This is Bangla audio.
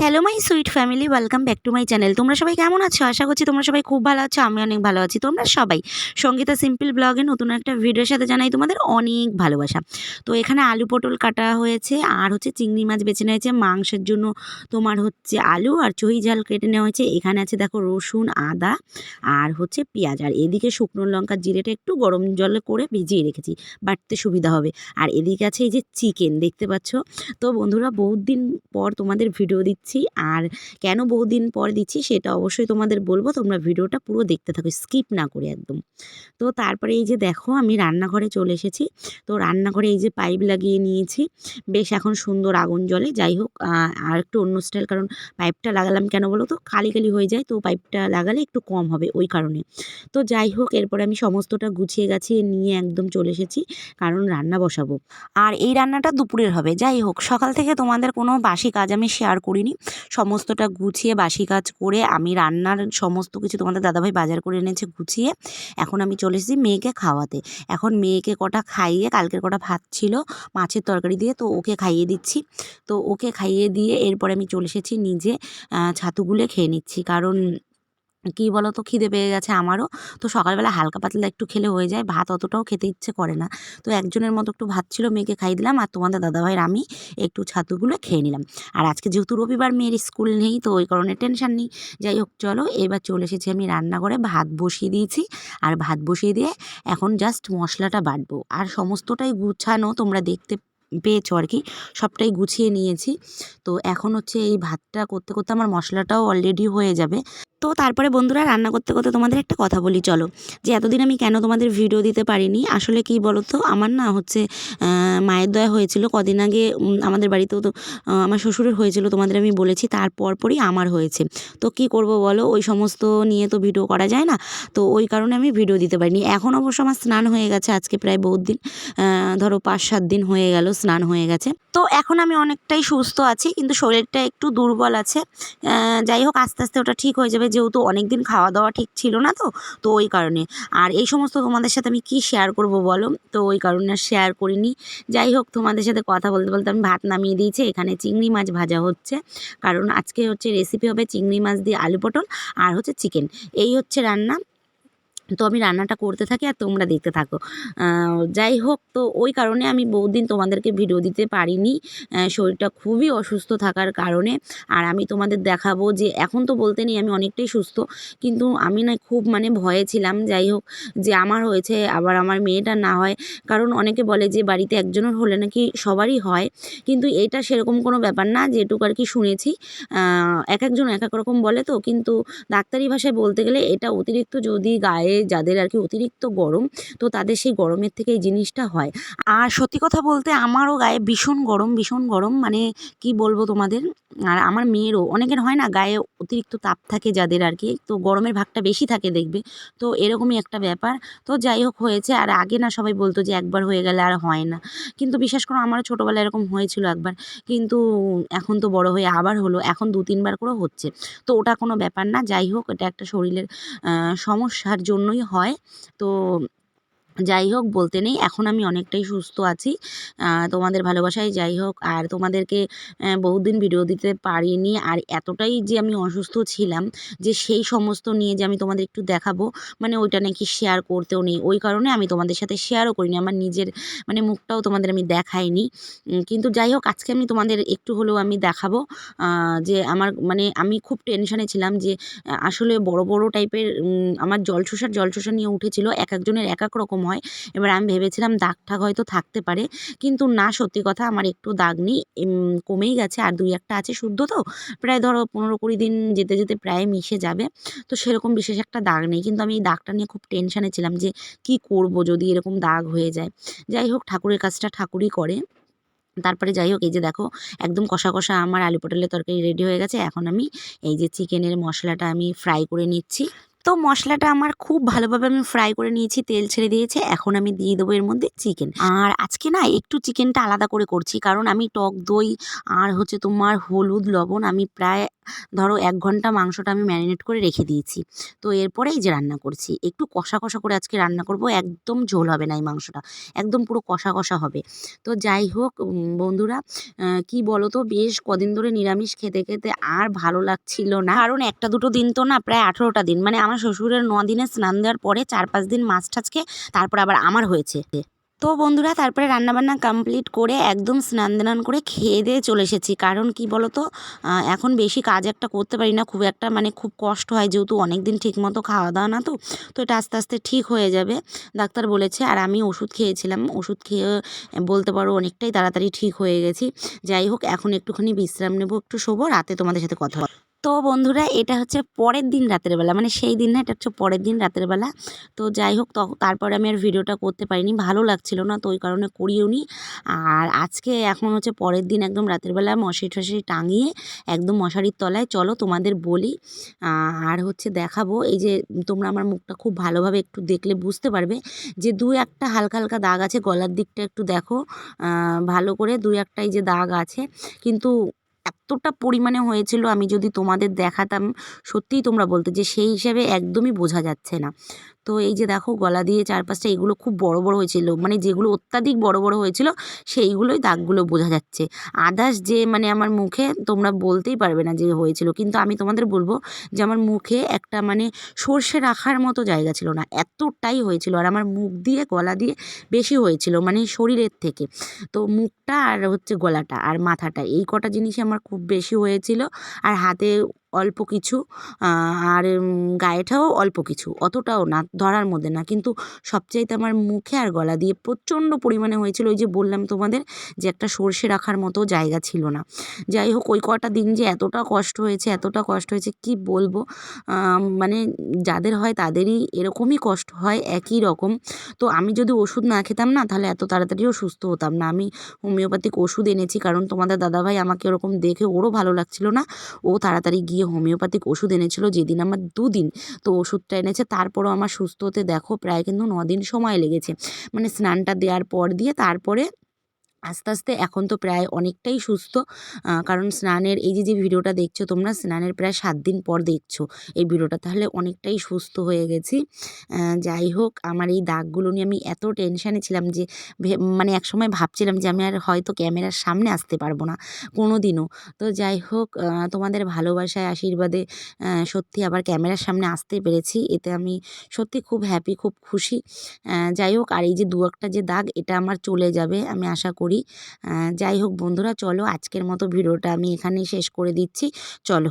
Hello my sweet family welcome back to my channel তোমরা সবাই কেমন আছো? আশা করছি তোমরা সবাই খুব ভালো আছো আমি অনেক ভালো আছি। তোমরা সবাই সঙ্গীতা সিম্পল ব্লগে নতুন একটা ভিডিওর সাথে জানাই তোমাদের অনেক ভালোবাসা। তো এখানে আলু পটল কাটা হয়েছে, আর হচ্ছে চিংড়ি মাছ বেছে নেওয়া হয়েছে। মাংসের জন্য তোমার হচ্ছে আলু আর চহি ঝাল কেটে নেওয়া হয়েছে। এখানে আছে দেখো রসুন, আদা আর হচ্ছে পেঁয়াজ। আর এদিকে শুকনো লঙ্কা জিরেটা একটু গরম জলে করে ভিজিয়ে রেখেছি, বাটতে সুবিধা হবে। আর এদিকে আছে এই যে চিকেন, দেখতে পাচ্ছ? তো বন্ধুরা বহুত দিন পর তোমাদের ভিডিও দিচ্ছি। আর কেন বহুদিন পর দিচ্ছি সেটা অবশ্যই তোমাদের বলব। তোমরা ভিডিওটা পুরো দেখতে থাকো, স্কিপ না করে একদম। তো তারপরে এই যে দেখো, আমি রান্নাঘরে চলে এসেছি। তো রান্নাঘরে এই যে পাইপ লাগিয়ে নিয়েছি। বেশ এখন সুন্দর আগুন জ্বলে। যাই হোক আর একটু অন্য স্টাইল কারণ পাইপটা লাগালাম কেন বলো তো? কালি কালি হয়ে যায়, তো পাইপটা লাগালে একটু কম হবে ওই কারণে। তো যাই হোক, এরপরে আমি সমস্তটা গুছিয়ে গাছিয়ে নিয়ে একদম চলে এসেছি, কারণ রান্না বসাবো। আর এই রান্নাটা দুপুরের হবে। যাই হোক, সকাল থেকে তোমাদের কোনো বাসি কাজ আমি শেয়ার করিনি। সমস্তটা গুছিয়ে বাসি কাজ করে আমি রান্নার সমস্ত কিছু তোমাদের দাদাভাই বাজার করে এনেছে গুছিয়ে। এখন আমি চলে এসেছি মেয়েকে খাওয়াতে। এখন মেয়েকে কটা খাইয়ে কালকের কটা ভাত ছিল মাছের তরকারি দিয়ে তো ওকে খাইয়ে দিচ্ছি। তো ওকে খাইয়ে দিয়ে এরপরে আমি চলে এসেছি নিজে ছাতুগুলো খেয়ে নিচ্ছি। কারণ কী বলো তো খিদে পেয়ে গেছে আমারও। তো সকালবেলা হালকা পাতলা একটু খেলে হয়ে যায়, ভাত অতটাও খেতে ইচ্ছে করে না। তো একজনের মতো একটু ভাত ছিল, মেয়েকে খাই দিলাম আর তোমাদের দাদাভাইয়ের আমি একটু ছাতুগুলো খেয়ে নিলাম। আর আজকে যেহেতু রবিবার, মেয়ের স্কুল নেই, তো ওই কারণে টেনশান নেই। যাই হোক, চলো এবার চলে এসেছি আমি রান্নাঘরে, ভাত বসিয়ে দিয়েছি। আর ভাত বসিয়ে দিয়ে এখন জাস্ট মশলাটা বাটবো। আর সমস্তটাই গুছানো, তোমরা দেখতে পেয়েছ আর কি, সবটাই গুছিয়ে নিয়েছি। তো এখন হচ্ছে এই ভাতটা করতে করতে আমার মশলাটাও অলরেডি হয়ে যাবে। তো তারপরে বন্ধুরা রান্না করতে করতে তোমাদের একটা কথা বলি, চলো। যে এতদিন আমি কেন তোমাদের ভিডিও দিতে পারিনি? আসলে কি বলো তো আমার না হচ্ছে মায়ের দয়া হয়েছিল। কদিন আগে আমাদের বাড়িতেও তো আমার শ্বশুরের হয়েছিল, তোমাদের আমি বলেছি, তারপর পরই আমার হয়েছে। তো কি করব বলো? ওই সমস্ত নিয়ে তো ভিডিও করা যায় না। তো ওই কারণে আমি ভিডিও দিতে পারিনি। এখন অবশ্য আমার স্নান হয়ে গেছে, আজকে প্রায় বহুত দিন ধরো পাঁচ সাত দিন হয়ে গেল স্নান হয়ে গেছে। তো এখন আমি অনেকটাই সুস্থ আছি, কিন্তু শরীরটা একটু দুর্বল আছে। যাই হোক, আস্তে আস্তে ওটা ঠিক হয়ে যাবে। যেহেতু অনেক দিন খাওয়া দাওয়া ঠিক ছিল না তো তো ওই কারণে। আর এই সমস্ত তোমাদের সাথে আমি কি শেয়ার করব বলো? তো ওই কারণে আর শেয়ার করিনি। যাই হোক, তোমাদের সাথে কথা বলতে বলতে আমি ভাত নামিয়ে দিয়েছি। এখানে চিংড়ি মাছ ভাজা হচ্ছে। কারণ আজকে হচ্ছে রেসিপি হবে চিংড়ি মাছ দিয়ে আলু পটল আর হচ্ছে চিকেন এই হচ্ছে রান্না। তো আমি রান্নাটা করতে থাকি আর তোমরা দেখতে থাকো। যাই হোক, তো ওই কারণে আমি বহুদিন তোমাদেরকে ভিডিও দিতে পারিনি। শরীরটা খুবই অসুস্থ থাকার কারণে। আর আমি তোমাদের দেখাবো যে এখন তো বলতে নেই আমি অনেকটাই সুস্থ। কিন্তু আমি না খুব মানে ভয়ে ছিলাম। যাই হোক, যে আমার হয়েছে, আবার আমার মেয়েটা না হয়। কারণ অনেকে বলে যে বাড়িতে একজনের হলে নাকি সবারই হয়। কিন্তু এটা সেরকম কোনো ব্যাপার না, যেটুকু আর কি শুনেছি। এক একজন এক এক রকম বলে তো। কিন্তু ডাক্তারি ভাষায় বলতে গেলে এটা অতিরিক্ত যদি গায়ে যাদের আর কি অতিরিক্ত গরম, তো তাদের সেই গরমের থেকে এই জিনিসটা হয়। আর সত্যি কথা বলতে আমারও গায়ে ভীষণ গরম ভীষণ গরম মানে কি বলব তোমাদের? আর আমার মেয়েরও, অনেকের হয় না গায়ে অতিরিক্ত তাপ থাকে যাদের আর কি তো গরমের ভাগটা বেশি থাকে দেখবে, তো এরকমই একটা ব্যাপার। তো যাই হোক হয়েছে, আর আগে না সবাই বলতো যে একবার হয়ে গেলে আর হয় না। কিন্তু বিশ্বাস করো আমারও ছোটোবেলায় এরকম হয়েছিল একবার, কিন্তু এখন তো বড় হয়ে আবার হলো, এখন দু তিনবার করেও হচ্ছে। তো ওটা কোনো ব্যাপার না, যাই হোক এটা একটা শরীরের সমস্যার জন্যই হয়। তো যাই হোক, বলতে নেই, এখন আমি অনেকটাই সুস্থ আছি। তোমাদের ভালোবাসায় যাই হোক, আর তোমাদেরকে বহুদিন ভিডিও দিতে পারিনি, আর এতটাই যে আমি অসুস্থ ছিলাম, যে সেই সমস্ত নিয়ে যে আমি তোমাদের একটু দেখাবো মানে ওইটা নাকি শেয়ার করতেও নেই। ওই কারণে আমি তোমাদের সাথে শেয়ারও করিনি, আমার নিজের মানে মুখটাও তোমাদের আমি দেখাইনি। কিন্তু যাই হোক, আজকে আমি তোমাদের একটু হলেও আমি দেখাবো যে আমার মানে আমি খুব টেনশানে ছিলাম যে আসলে বড় বড় টাইপের আমার জলশোষার জলশোষা নিয়ে উঠেছিল এক একজনের এক এক রকম হয় এবার আমি ভেবেছিলাম দাগ ঠাগ হয়তো থাকতে পারে। কিন্তু না, সত্যি কথা আমার একটু দাগ নেই। কমেই গেছে। আর দুই একটা আছে শুদ্ধ তো। প্রায় ধরো পনেরো কুড়ি দিন যেতে যেতে প্রায় মিশে যাবে। তো সেরকম বিশেষ একটা দাগ নেই। কিন্তু আমি এই দাগটা নিয়ে খুব টেনশানে ছিলাম যে কি করব যদি এরকম দাগ হয়ে যায়। যাই হোক, ঠাকুরের কাজটা ঠাকুরই করে। তারপরে যাই হোক, এই যে দেখো, একদম কষা কষা আমার আলু পটলের তরকারি রেডি হয়ে গেছে। এখন আমি এই যে চিকেনের মশলাটা আমি ফ্রাই করে নিচ্ছি। তো মশলাটা আমার খুব ভালোভাবে আমি ফ্রাই করে নিয়েছি, তেল ছেড়ে দিয়েছে। এখন আমি দিয়ে দেবো এর মধ্যে চিকেন আর আজকে না একটু চিকেনটা আলাদা করে করছি, কারণ আমি টক দই আর হচ্ছে তোমার হলুদ, লবণ আমি প্রায়, ধরো এক ঘণ্টা মাংসটা আমি ম্যারিনেট করে রেখে দিয়েছি। তো এরপরেই যে রান্না করছি, একটু কষা কষা করে আজকে রান্না করব, একদম ঝোল হবে না এই মাংসটা, একদম পুরো কষা কষা হবে। তো যাই হোক বন্ধুরা কি বলো তো বেশ কদিন ধরে নিরামিষ খেতে খেতে আর ভালো লাগছিল না। কারণ একটা দুটো দিন তো না প্রায় আঠেরোটা দিন মানে আমার শ্বশুরের ন দিনে স্নান দেওয়ার পরে চার পাঁচ দিন মাছ টাছ খেয়ে তারপর আবার আমার হয়েছে। তো বন্ধুরা, তারপরে রান্নাবান্না কমপ্লিট করে একদম স্নান দান করে খেয়ে দিয়ে চলে এসেছি। কারণ কি বলো তো এখন বেশি কাজ একটা করতে পারি না, খুব একটা মানে খুব কষ্ট হয় যেহেতু অনেক দিন ঠিক মতো খাওয়া দাওয়া না তো তো এটা আস্তে আস্তে ঠিক হয়ে যাবে। ডাক্তার বলেছে, আর আমি ওষুধ খেয়েছিলাম। ওষুধ খেয়ে বলতে পারো অনেকটাই তাড়াতাড়ি ঠিক হয়ে গেছি। যাই হোক, এখন একটুখানি বিশ্রাম নেব, একটু শোবো, রাতে তোমাদের সাথে কথা। তো বন্ধুরা, এটা হচ্ছে পরের দিন রাতের বেলা। মানে সেই দিন না, এটা হচ্ছে পরের দিন রাতের বেলা। তো যাই হোক তারপরে আমি আর ভিডিওটা করতে পারিনি, ভালো লাগছিল না, তো ওই কারণে করিও নি। আর আজকে এখন হচ্ছে পরের দিন একদম রাতের বেলা মশারি টশারি টাঙিয়ে একদম মশারির তলায়, চলো তোমাদের বলি। আর হচ্ছে দেখাবো, এই যে তোমরা আমার মুখটা খুব ভালোভাবে একটু দেখলে বুঝতে পারবে যে দু একটা হালকা হালকা দাগ আছে, গলার দিকটা একটু দেখো। ভালো করে দু একটা এই যে দাগ আছে, কিন্তু এতটা পরিমাণে হয়েছিল আমি যদি তোমাদের দেখাতাম, সত্যিই তোমরা বলতে যে সেই হিসাবে একদমই বোঝা যাচ্ছে না। তো এই যে দেখো গলা দিয়ে চারপাশটা এগুলো খুব বড় বড় হয়েছিল মানে যেগুলো অত্যাধিক বড় বড় হয়েছিল সেইগুলোই দাগগুলো বোঝা যাচ্ছে। আদার্স যে মানে আমার মুখে তোমরা বলতেই পারবে না যে হয়েছিল, কিন্তু আমি তোমাদের বলব যে আমার মুখে একটা মানে সর্ষে রাখার মতো জায়গা ছিল না, এতটাই হয়েছিল। আর আমার মুখ দিয়ে, গলা দিয়ে বেশি হয়েছিল মানে শরীরের থেকে। তো মুখটা আর হচ্ছে গলাটা আর মাথাটা, এই কটা জিনিসই আমার খুব বেশি হয়েছিল। আর হাতে অল্প কিছু আর গায়েটাও অল্প কিছু। অতটাও না, ধরার মধ্যে না। কিন্তু সবচাইতে আমার মুখে আর গলা দিয়ে প্রচণ্ড পরিমাণে হয়েছিল ওই যে বললাম তোমাদের যে একটা সর্ষে রাখার মতো জায়গা ছিল না। যাই হোক, ওই কটা দিন যে এতটা কষ্ট হয়েছে, এতটা কষ্ট হয়েছে, কি বলব? মানে যাদের হয় তাদেরই এরকমই কষ্ট হয়, একই রকম। তো আমি যদি ওষুধ না খেতাম না, তাহলে এত তাড়াতাড়িও সুস্থ হতাম না। আমি হোমিওপ্যাথিক ওষুধ এনেছি, কারণ তোমাদের দাদাভাই আমাকে ওরকম দেখে ওরও ভালো লাগছিল না। ও তাড়াতাড়ি গিয়ে হোমিওপ্যাথিক ওষুধ এনেছিল যেদিন আমার দুদিন, তো ওষুধটা এনেছে। তারপরও আমার সুস্থ হতে দেখো, প্রায় কিন্তু দিন সময় লেগেছে। মানে স্নানটা দেওয়ার পর দিয়ে তারপরে আস্তে আস্তে এখন তো প্রায় অনেকটাই সুস্থ। কারণ স্নানের এই যে যে ভিডিওটা দেখছ, তোমরা স্নানের প্রায় সাত দিন পর দেখছ। এই ভিডিওটা তাহলে অনেকটাই সুস্থ হয়ে গেছি। যাই হোক, আমার এই দাগগুলো নিয়ে আমি এত টেনশানে ছিলাম যে মানে একসময় ভাবছিলাম যে, আমি আর হয়তো ক্যামেরার সামনে আসতে পারব না কোনো দিনও তো যাই হোক তোমাদের ভালোবাসায়, আশীর্বাদে সত্যি আবার ক্যামেরার সামনে আসতে পেরেছি। এতে আমি সত্যি খুব হ্যাপি খুব খুশি। যাই হোক, আর এই যে, দু একটা যে দাগ, এটা আমার চলে যাবে, আমি আশা করি। আহ, যাই হোক বন্ধুরা চলো আজকের মতো ভিডিওটা আমি এখানেই শেষ করে দিচ্ছি। চলো।